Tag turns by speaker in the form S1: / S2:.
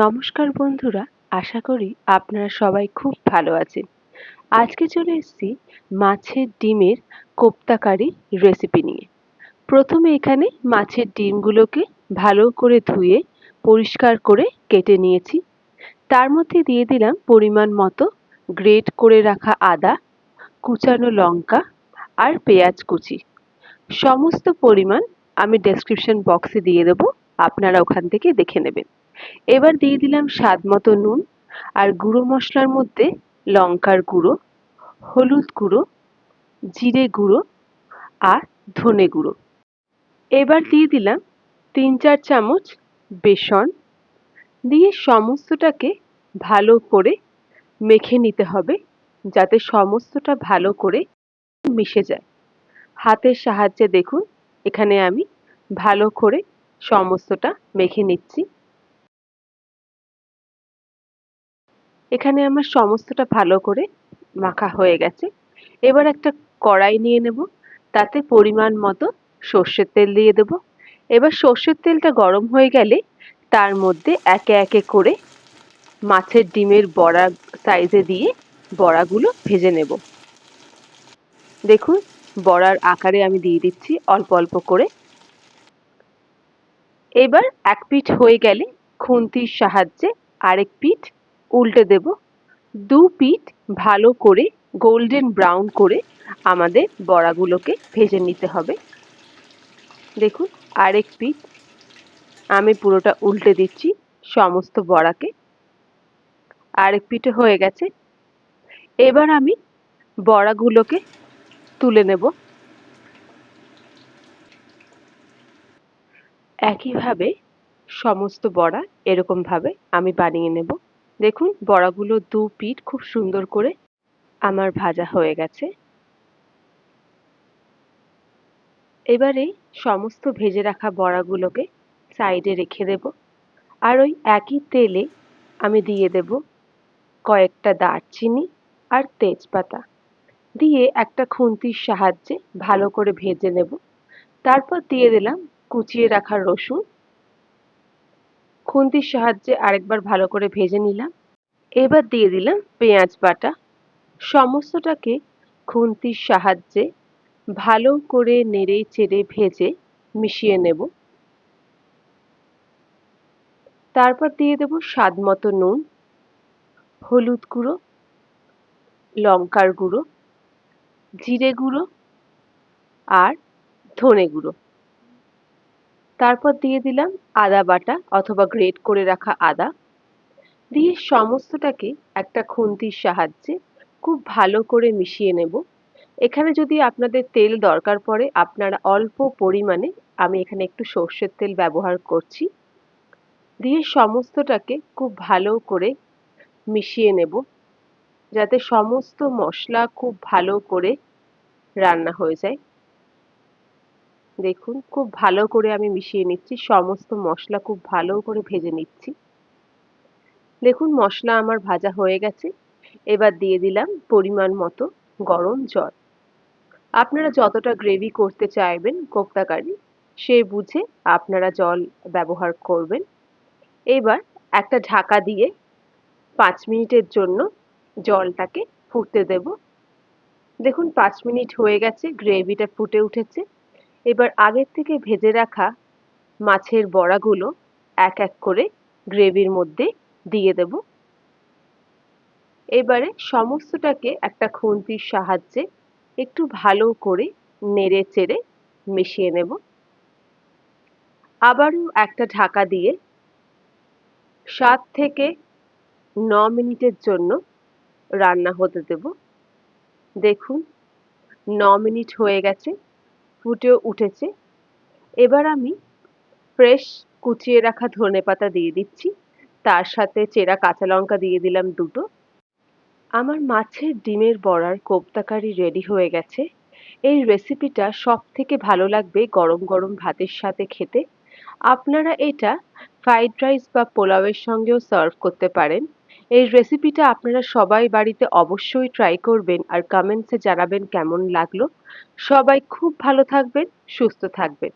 S1: নমস্কার বন্ধুরা, আশা করি আপনারা সবাই খুব ভালো আছেন। আজকে চলে এসেছি মাছের ডিমের কোপ্তাকারি রেসিপি নিয়ে। প্রথমে এখানে মাছের ডিমগুলোকে ভালো করে ধুয়ে, পরিষ্কার করে কেটে নিয়েছি। তার মধ্যে দিয়ে দিলাম পরিমাণ মতো গ্রেট করে রাখা আদা, কুচানো লঙ্কা আর পেঁয়াজ কুচি। সমস্ত পরিমাণ আমি ডেসক্রিপশন বক্সে দিয়ে দেবো, আপনারা ওখান থেকে দেখে নেবেন। এবার দিয়ে দিলাম স্বাদ মতো নুন আর গুঁড়ো মশলার মধ্যে লঙ্কার গুঁড়ো, হলুদ গুঁড়ো, জিরে গুঁড়ো আর ধনে গুঁড়ো। এবার দিয়ে দিলাম তিন চার চামচ বেসন। দিয়ে সমস্তটাকে ভালো করে মেখে নিতে হবে যাতে সমস্তটা ভালো করে মিশে যায়। হাতের সাহায্যে দেখুন, এখানে আমি ভালো করে সমস্তটা মেখে নিচ্ছি। এখানে আমার সমস্তটা ভালো করে মাখা হয়ে গেছে। এবার একটা কড়াই নিয়ে নেব, তাতে পরিমাণ মতো সর্ষের তেল দিয়ে দেব। এবার সর্ষের তেলটা গরম হয়ে গেলে তার মধ্যে একে একে করে মাছের ডিমের বড়া সাইজে দিয়ে বড়াগুলো ভেজে নেব। দেখুন, বড়ার আকারে আমি দিয়ে দিচ্ছি অল্প অল্প করে। এবার এক পিঠ হয়ে গেলে খুন্তির সাহায্যে আরেক পিঠ উল্টে দেব। দু পিঠ ভালো করে গোল্ডেন ব্রাউন করে আমাদের বড়াগুলোকে ভেজে নিতে হবে। দেখুন, আরেক পিঠ আমি পুরোটা উল্টে দিচ্ছি সমস্ত বড়াকে। আরেক পিঠে হয়ে গেছে। এবার আমি বড়াগুলোকে তুলে নেব। একইভাবে সমস্ত বড়া এরকমভাবে আমি বানিয়ে নেব। দেখুন, বড়াগুলো দু পিঠ খুব সুন্দর করে আমার ভাজা হয়ে গেছে। এবারে সমস্ত ভেজে রাখা বড়াগুলোকে সাইডে রেখে দেব। আর ওই একই তেলে আমি দিয়ে দেব কয়েকটা দারচিনি আর তেজপাতা। দিয়ে একটা খুন্তির সাহায্যে ভালো করে ভেজে নেব। তারপর দিয়ে দিলাম কুচিয়ে রাখা রসুন। খুন্তির সাহায্যে আরেকবার ভালো করে ভেজে নিলাম। এবার দিয়ে দিলাম পেঁয়াজ বাটা। সমস্তটাকে খুন্তির সাহায্যে ভালো করে নেড়ে চেড়ে ভেজে মিশিয়ে নেব। তারপর দিয়ে দেব স্বাদ মতো নুন, হলুদ গুঁড়ো, লঙ্কার গুঁড়ো, জিরে গুঁড়ো আর ধনে গুঁড়ো। তারপর দিয়ে দিলাম আদা বাটা অথবা গ্রেট করে রাখা আদা। দিয়ে সমস্তটাকে একটা খুন্তির সাহায্যে খুব ভালো করে মিশিয়ে নেব। এখানে যদি আপনাদের তেল দরকার পড়ে, আপনারা অল্প পরিমাণে আমি এখানে একটু সর্ষের তেল ব্যবহার করছি। দিয়ে সমস্তটাকে খুব ভালো করে মিশিয়ে নেব, যাতে সমস্ত মশলা খুব ভালো করে রান্না হয়ে যায়। দেখুন, খুব ভালো করে আমি মিশিয়ে নিচ্ছি, সমস্ত মশলা খুব ভালো করে ভেজে নিচ্ছি। দেখুন মশলা আমার ভাজা হয়ে গেছে। এবার দিয়ে দিলাম পরিমাণ মতো গরম জল। আপনারা যতটা গ্রেভি করতে চাইবেন কোপ্তা কারি সে বুঝে আপনারা জল ব্যবহার করবেন। এবার একটা ঢাকা দিয়ে পাঁচ মিনিটের জন্য জলটাকে ফুটতে দেব। দেখুন পাঁচ মিনিট হয়ে গেছে গ্রেভিটা ফুটে উঠেছে। এবার আগের থেকে ভেজে রাখা মাছের বড়াগুলো এক এক করে গ্রেভির মধ্যে দিয়ে দেব। এবারে সমস্তটাকে একটা খুন্তির সাহায্যে একটু ভালো করে নেড়ে চেড়ে মিশিয়ে নেব। আবারও একটা ঢাকা দিয়ে সাত থেকে ন মিনিটের জন্য রান্না হতে দেব। দেখুন, ন মিনিট হয়ে গেছে ফুটেও উঠেছে। এবার আমি ফ্রেশ কুচিয়ে রাখা ধনে পাতা দিয়ে দিচ্ছি। তার সাথে চেরা কাঁচা লঙ্কা দিয়ে দিলাম দুটো। আমার মাছের ডিমের বড়ার কোপ্তাকারি রেডি হয়ে গেছে। এই রেসিপিটা সব থেকে ভালো লাগবে গরম গরম ভাতের সাথে খেতে। আপনারা এটা ফ্রাইড রাইস বা পোলাওয়ের সঙ্গেও সার্ভ করতে পারেন। এই রেসিপিটা আপনারা সবাই বাড়িতে অবশ্যই ট্রাই করবেন আর কমেন্টসে জানাবেন কেমন লাগল। সবাই খুব ভালো থাকবেন, সুস্থ থাকবেন।